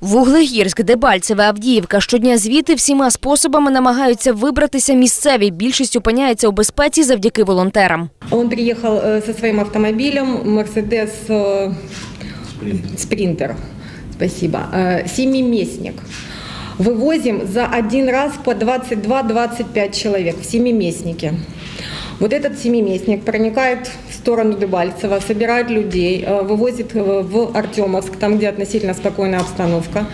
Вуглегірськ, Дебальцеве, Авдіївка щодня звідти всіма способами намагаються вибратися місцеві. Більшість опиняється у безпеці завдяки волонтерам. Он приехал э, со своим автомобилем, Мерседес э, Спринтер, спасибо, э, семиместник. Вывозим за один раз по 22-25 человек в семиместнике. Вот этот семиместник проникает в сторону Дебальцева, собирает людей, э, вывозит э, в Артемовск, там, где относительно спокойная обстановка,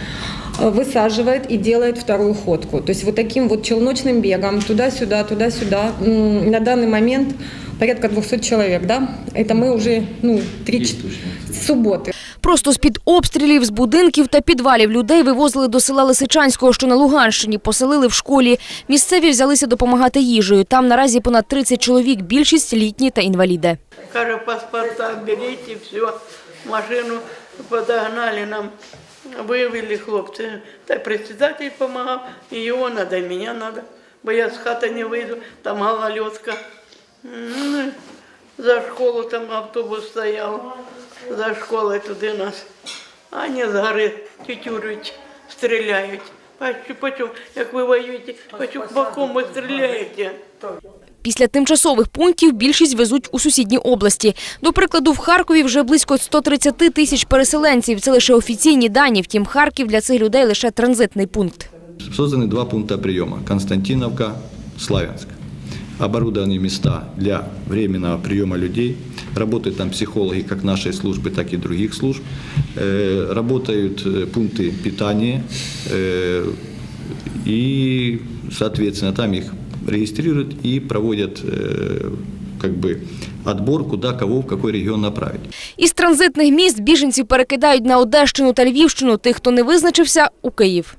э, высаживает и делает вторую ходку. То есть вот таким вот челночным бегом туда-сюда, туда-сюда. На данный момент порядка 200 человек, да? Это мы уже, ну, три ч- с субботы. Просто з-під обстрілів, з будинків та підвалів людей вивозили до села Лисичанського, що на Луганщині, поселили в школі. Місцеві взялися допомагати їжею. Там наразі понад 30 чоловік, більшість літні та інваліди. Каже, паспорта берите, все, машину подогнали нам, вывели хлопцы. Та председатель помогал, и его надо, и меня надо, бо я с хаты не выйду, там гололедка. Ну, За школу там автобус стоял, за школою туди нас. А не з гори тютюрють, стріляють. Бачу, почув, як ви воюєте, почув, по кому стріляєте. Після тимчасових пунктів більшість везуть у сусідні області. До прикладу, в Харкові вже близько 130 тисяч переселенців. Це лише офіційні дані. Втім, Харків для цих людей лише транзитний пункт. Созданы два пункта приема – Константиновка, Славянск. Оборудованы места для временного приема людей. Работают там психологи как нашей службы, так и других служб. Э, Работают э, пункты питания. э, И, соответственно, там их регистрируют и проводят э, как бы отбор, куда кого, в какой регион направить. Із транзитних міст біженців перекидають на Одещину та Львівщину. Тих, хто не визначився, у Київ.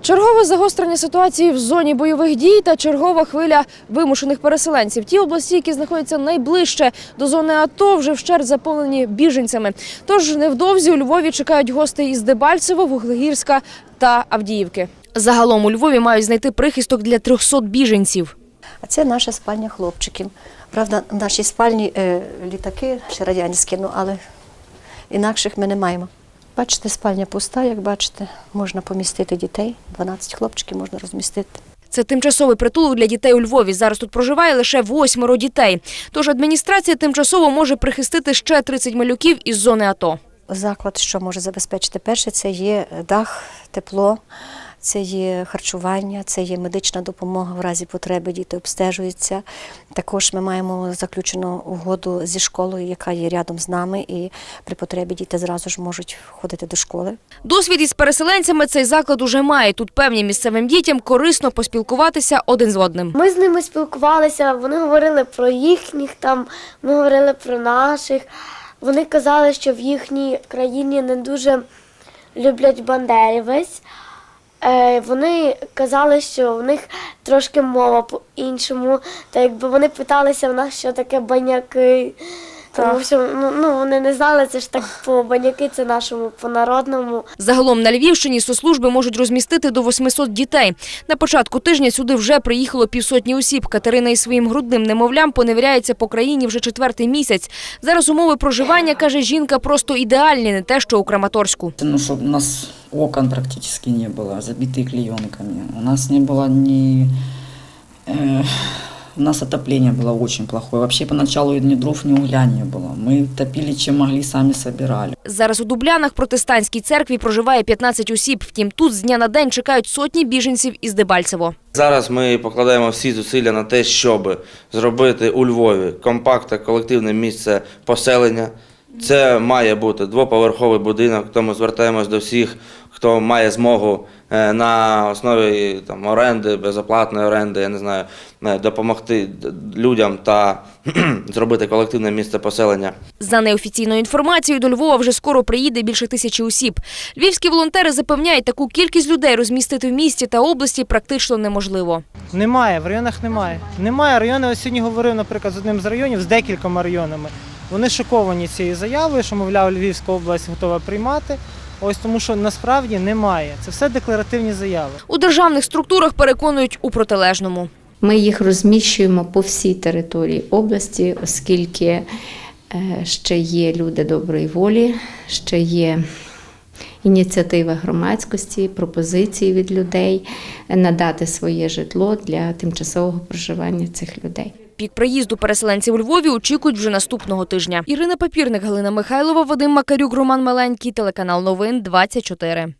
Чергове загострення ситуації в зоні бойових дій та чергова хвиля вимушених переселенців. Ті області, які знаходяться найближче до зони АТО, вже вщерть заповнені біженцями. Тож невдовзі у Львові чекають гостей із Дебальцево, Вуглегірська та Авдіївки. Загалом у Львові мають знайти прихисток для 300 біженців. А це наша спальня хлопчиків. Правда, в нашій спальні е, літаки ще радянські, ну але інакших ми не маємо. Бачите, спальня пуста, як бачите, можна помістити дітей. 12 хлопчиків можна розмістити. Це тимчасовий притулок для дітей у Львові. Зараз тут проживає лише восьмеро дітей. Тож адміністрація тимчасово може прихистити ще 30 малюків із зони АТО. Заклад, що може забезпечити перше, це є дах, тепло, це є харчування, це є медична допомога в разі потреби. Діти обстежуються. Також ми маємо заключену угоду зі школою, яка є рядом з нами, і при потребі діти зразу ж можуть ходити до школи. Досвід із переселенцями цей заклад уже має. Тут певні місцевим дітям корисно поспілкуватися один з одним. Ми з ними спілкувалися, вони говорили про їхніх там, ми говорили про наших. Вони казали, що в їхній країні не дуже люблять бандерівець. Е, Вони казали, що в них трошки мова по-іншому. Та якби вони питалися в нас, що таке баняки. Тому що ну, ну, вони не знали, це ж так по баняки, це нашому по-народному. Загалом на Львівщині соцслужби можуть розмістити до 800 дітей. На початку тижня сюди вже приїхало півсотні осіб. Катерина із своїм грудним немовлям поневіряється по країні вже четвертий місяць. Зараз умови проживання, каже жінка, просто ідеальні, не те, що у Краматорську. Ну, чтобы у нас окон практически не было, забитые клеенками. У нас не было ни... э, у нас отопление было очень плохое. Вообще поначалу ни дров, ни угля не было. Мы топили, чем могли, сами собирали. Зараз у Дублянах протестантській церкві проживає 15 осіб. Втім, тут з дня на день чекають сотні біженців із Дебальцево. Зараз ми покладаємо всі зусилля на те, щоб зробити у Львові компактне колективне місце поселення. Це має бути двоповерховий будинок, тому звертаємось до всіх, хто має змогу е, на основі там, оренди, безоплатної оренди, я не знаю, е, допомогти людям та зробити колективне місце поселення. За неофіційною інформацією, до Львова вже скоро приїде більше тисячі осіб. Львівські волонтери запевняють, таку кількість людей розмістити в місті та області практично неможливо. Немає, в районах немає. Немає райони. Ось сьогодні говорив, наприклад, з одним з районів, з декількома районами. Вони шоковані цією заявою, що, мовляв, Львівська область готова приймати. Ось тому, що насправді немає. Це все декларативні заяви. У державних структурах переконують у протилежному. Ми їх розміщуємо по всій території області, оскільки е, ще є люди доброї волі, ще є ініціатива громадськості, пропозиції від людей надати своє житло для тимчасового проживання цих людей. Пік приїзду переселенців у Львові очікують вже наступного тижня. Ірина Папірник, Галина Михайлова, Вадим Макарюк, Роман Маленький, телеканал Новин 24.